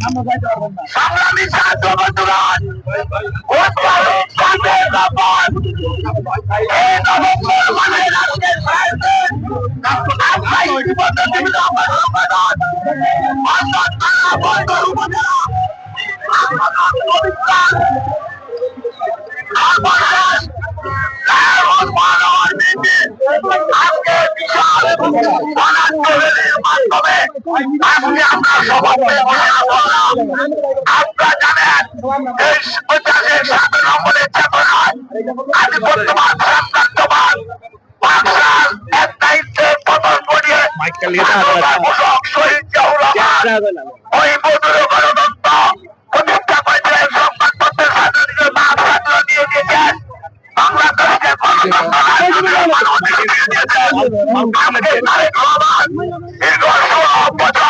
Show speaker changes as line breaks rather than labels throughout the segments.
সংগ্রামী ছাত্র বন্ধুগণ উৎপাদন শান্তির লবণ এই নভেম্বর মাসে রাজ্যের সাহেবদের আমরা ইতিমধ্যে বিভিন্ন অবদান অর্থাৎ বন্দর উপজেলা আন্দোলন পবিত্র সর্বশেষ আজকে বিশাল বনাঞ্চলের মাধ্যমে আজকে আমরা করলাম আপনারা জানেন এই ঐতিহাসিক চেতনায় বর্তমান এক পতন শহীদ ওই গণতন্ত্র প্রতিষ্ঠা করেছিলেন সংবাদপত্রের দিয়ে দিয়েছেন বাংলাদেশকে গণতন্ত্র রাষ্ট্রীয় মানবাধিকার দিয়ে দিয়েছেন আজকে তারেক রহমান দীর্ঘ ষোলো বছর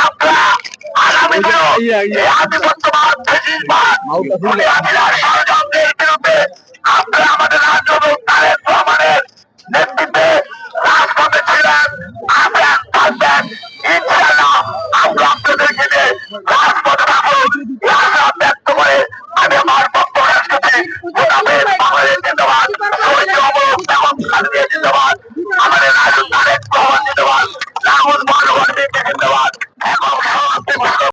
আপনারা আগামী দিনেও এই আধিপত্যবাদ ফেসিসবাদ was